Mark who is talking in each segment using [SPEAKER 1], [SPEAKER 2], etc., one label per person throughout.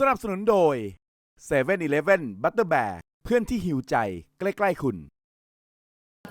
[SPEAKER 1] สนับสนุนโดย7 e เ e ่ e อีเลฟเว่นบัตเตอร์แบร์เพื่อนที่หิวใจใกล้ ๆ คุณ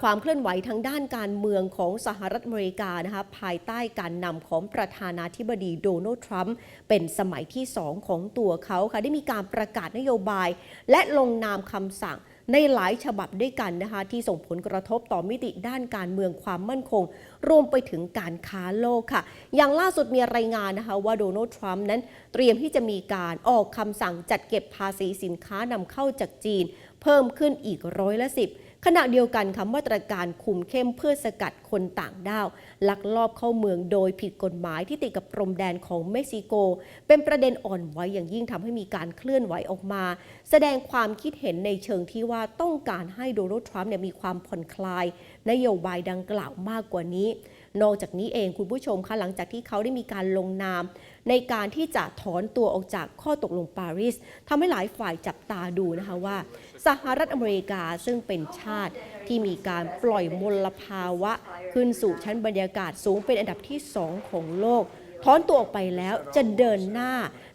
[SPEAKER 2] ความเคลื่อนไหวทางด้านการเมืองของสหรัฐอเมริกานะคะภายใต้การนำของประธานาธิบดีโดนัลด์ทรัมป์เป็นสมัยที่ 2 ของตัวเขาค่ะได้มีการประกาศนโยบาย และลงนามคำสั่ง ในหลายฉบับด้วยกันนะคะ ที่ส่งผลกระทบต่อมิติด้านการเมืองความมั่นคง รวมไปถึงการค้าโลกค่ะ อย่างล่าสุดมีรายงานนะคะว่าโดนัลด์ทรัมป์นั้นเตรียมที่จะมีการออกคำสั่งจัดเก็บภาษีสินค้านำเข้าจากจีน เพิ่มขึ้นอีกร้อยละสิบ ขณะเดียวกันคำมาตรการคุมเข้มเพื่อสกัดคนต่างด้าว ลักลอบเข้าเมืองโดยผิดกฎหมายที่ติดกับพรมแดนของเม็กซิโก เป็นประเด็นอ่อนไหวอย่างยิ่งทำให้มีการเคลื่อนไหวออกมา แสดงความคิดเห็นในเชิงที่ว่าต้องการให้โดนัลด์ทรัมป์เนี่ยมีความผ่อนคลาย นโยบายดังกล่าวมากกว่านี้ นอกจากนี้เองคุณผู้ชมคะหลังจากที่เขาได้มีการลงนาม ในการที่จะถอนตัวออกจากข้อตกลงปารีสทำให้หลายฝ่ายจับตาดูนะคะว่า สหรัฐอเมริกาซึ่งเป็นชาติที่มีการปล่อยมลภาวะ ขึ้นสู่ชั้นบรรยากาศสูงเป็นอันดับที่ 2 ของโลก ถอนตัวออกไปแล้วจะเดินหน้า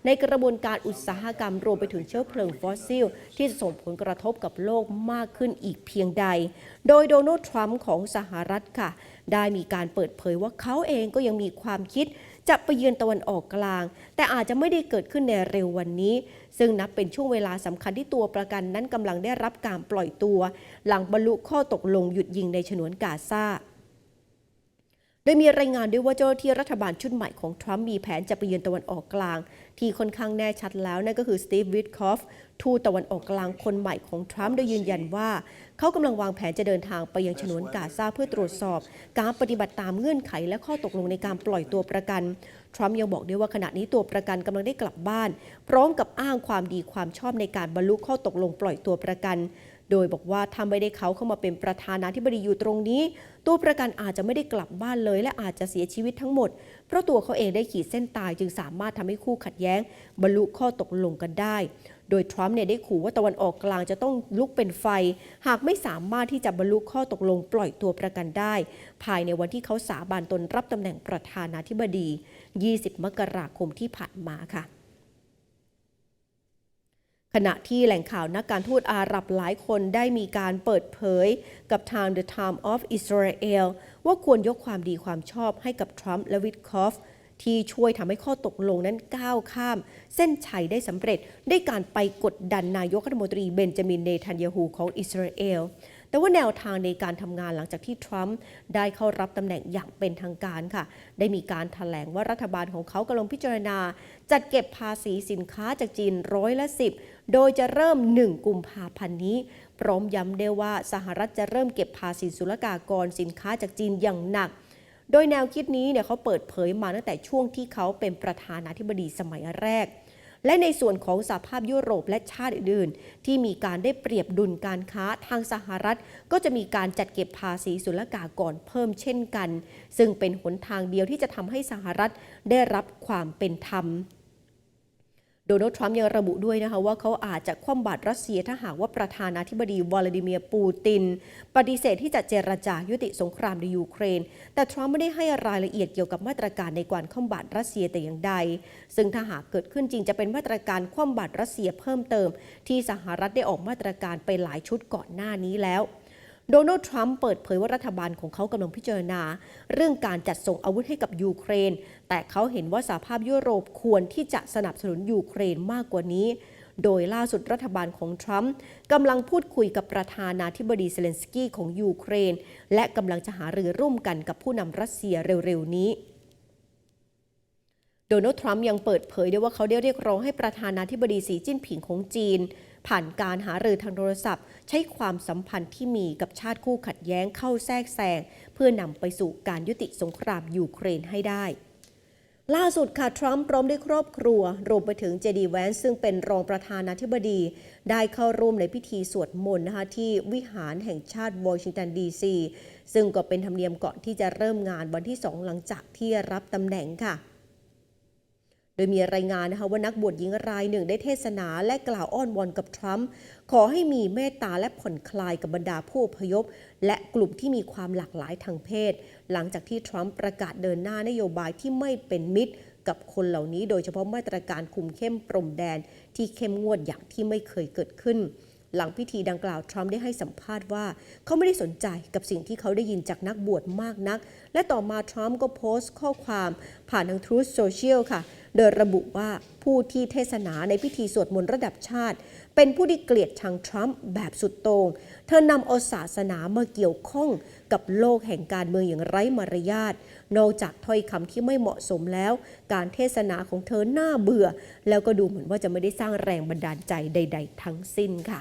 [SPEAKER 2] ในกระบวนการอุตสาหกรรมรวมไปถึงเชื้อเพลิงฟอสซิล ที่จะส่งผลกระทบกับโลกมากขึ้นอีกเพียงใด โดยโดนัลด์ทรัมป์ของสหรัฐค่ะ ได้มีการเปิดเผยว่าเขาเองก็ยังมีความคิดจะไปเยือนตะวันออกกลาง แต่อาจจะไม่ได้เกิดขึ้นในเร็ววันนี้ ซึ่งนับเป็นช่วงเวลาสำคัญที่ตัวประกันนั้นกำลังได้รับการปล่อยตัว หลังบรรลุข้อตกลงหยุดยิงในฉนวนกาซา โดยมีรายงานด้วยว่าเจ้าหน้าที่รัฐบาลชุดใหม่ของทรัมป์มีแผนจะไปเยือนตะวันออกกลาง ที่ค่อนข้างแน่ชัดแล้ว นั่นก็คือสตีฟวิทคอฟทูตตะวันออกกลางคนใหม่ของทรัมป์โดยยืนยันว่า เขากำลังวางแผนจะเดินทางไปยังฉนวนกาซาเพื่อตรวจสอบ การปฏิบัติตามเงื่อนไขและข้อตกลงในการปล่อยตัวประกัน ทรัมป์ยังบอกด้วยว่าขณะนี้ตัวประกันกำลังได้กลับบ้าน พร้อมกับอ้างความดีความชอบในการบรรลุข้อตกลงปล่อยตัวประกัน โดยบอกว่าถ้าไม่ได้เขาเข้ามาเป็นประธานาธิบดีอยู่ตรงนี้ ตัวประกันอาจจะไม่ได้กลับบ้านเลย และอาจจะเสียชีวิตทั้งหมด เพราะตัวเขาเองได้ขีดเส้นตายจึงสามารถทำให้คู่ขัดแย้ง บรรลุข้อตกลงกันได้ โดยทรัมป์เนี่ยได้ขู่ว่าตะวันออกกลางจะต้องลุกเป็นไฟ หากไม่สามารถที่จะบรรลุข้อตกลงปล่อยตัวประกันได้ ภายในวันที่เขาสาบานตนรับตำแหน่งประธานาธิบดี 20 มกราคมที่ผ่านมาค่ะ ขณะที่แหล่งข่าวนักการทูตอาหรับหลายคนได้มีการเปิดเผยกับทาง The Time of Israel ว่าควรยกความดีความชอบให้กับทรัมป์และวิทคอฟ ที่ช่วยทำให้ข้อตกลงนั้นก้าวข้าม เส้นชัยได้สำเร็จด้วยการไปกดดันนายกรัฐมนตรีเบนจามินเนทันยาฮูของอิสราเอล แต่ว่าแนวทางในการทำงานหลังจากที่ทรัมป์ได้เข้ารับตำแหน่งอย่างเป็นทางการค่ะ ได้มีการถแถลงว่ารัฐบาลของเขากำลังพิจารณา จัดเก็บภาษีสินค้าจากจีนร้อยละสิบโดยจะเริ่ม 1 กุมภาพันธ์นี้ พร้อมย้ำได้ว่าสหรัฐจะเริ่มเก็บภาษีศุลกากรสินค้าจากจีนอย่างหนักโดยแนวคิดนี้เนี่ยเขาเปิดเผยมาตั้งแต่ช่วงที่เขาเป็นประธานาธิบดีสมัยแรก และในส่วนของสหภาพยุโรปและชาติอื่นๆ ที่มีการได้เปรียบดุลการค้าทางสหรัฐ ก็จะมีการจัดเก็บภาษีศุลกากรเพิ่มเช่นกัน ซึ่งเป็นหนทางเดียวที่จะทำให้สหรัฐได้รับความเป็นธรรม โดนัลด์ทรัมป์ยังระบุด้วยนะคะว่าเขาอาจจะคว่ำบาตรรัสเซียถ้าหากว่าประธานาธิบดีวลาดิเมียร์ปูติน ปฏิเสธที่จะเจรจายุติสงครามในยูเครน แต่ทรัมป์ไม่ได้ให้รายละเอียดเกี่ยวกับมาตรการในการคว่ำบาตรรัสเซียแต่อย่างใด ซึ่งถ้าหากเกิดขึ้นจริงจะเป็นมาตรการคว่ำบาตรรัสเซียเพิ่มเติม ที่สหรัฐได้ออกมาตรการไปหลายชุดก่อนหน้านี้แล้ว โดนัลด์ทรัมป์เปิดเผยว่ารัฐบาลของเขากำลังพิจารณา เรื่องการจัดส่งอาวุธให้กับยูเครน แต่เขาเห็นว่าสหภาพยุโรปควรที่จะสนับสนุนยูเครนมากกว่านี้ โดยล่าสุดรัฐบาลของทรัมป์กำลังพูดคุยกับประธานาธิบดีเซเลนสกี้ของยูเครน และกำลังจะหารือร่วมกันกับผู้นำรัสเซียเร็วๆนี้โดนัลด์ทรัมป์ยังเปิดเผยด้วยว่าเขาได้เรียกร้องให้ประธานาธิบดีสีจิ้นผิงของจีน ผ่านการหารือทางโทรศัพท์ ใช้ความสัมพันธ์ที่มีกับชาติคู่ขัดแย้งเข้าแทรกแซง เพื่อนำไปสู่การยุติสงครามยูเครนให้ได้ล่าสุดค่ะ ทรัมป์พร้อมด้วยครอบครัว รวมไปถึงเจดีแวนซ์ซึ่งเป็นรองประธานาธิบดี ได้เข้าร่วมในพิธีสวดมนต์นะคะที่วิหารแห่งชาติวอชิงตันดีซีซึ่งก็เป็นธรรมเนียมก่อนที่จะเริ่มงานวันที่2หลังจากที่รับตำแหน่งค่ะโดยมีรายงานนะคะว่านักบวชหญิงรายหนึ่งได้เทศนาและกล่าวอ้อนวอนกับทรัมป์ขอให้มีเมตตาและผ่อนคลายกับบรรดาผู้อพยพ และกลุ่มที่มีความหลากหลายทางเพศ หลังจากที่ทรัมป์ประกาศเดินหน้านโยบายที่ไม่เป็นมิตร กับคนเหล่านี้ โดยเฉพาะมาตรการคุมเข้มปรมแดน ที่เข้มงวดอย่างที่ไม่เคยเกิดขึ้นหลังพิธีดังกล่าว ทรัมป์ได้ให้สัมภาษณ์ว่า เขาไม่ได้สนใจกับสิ่งที่เขาได้ยินจากนักบวชมากนัก และต่อมาทรัมป์ก็โพสต์ข้อความผ่านทาง Truth Social ค่ะ โดยระบุว่าผู้ที่เทศนาในพิธีสวดมนต์ระดับชาติ เป็นผู้ที่เกลียดชังทรัมป์แบบสุดโตง่งเธอนำเอาศาสนามาเกี่ยวข้องกับโลกแห่งการเมืองอย่างไร้มารยาทนอกจากถ้อยคำที่ไม่เหมาะสมแล้ว การเทศนาของเธอหน่าเบื่อ แล้วก็ดูเหมือนว่าจะไม่ได้สร้างแรงบันดาลใจใด ๆ ทั้งสิ้นค่ะ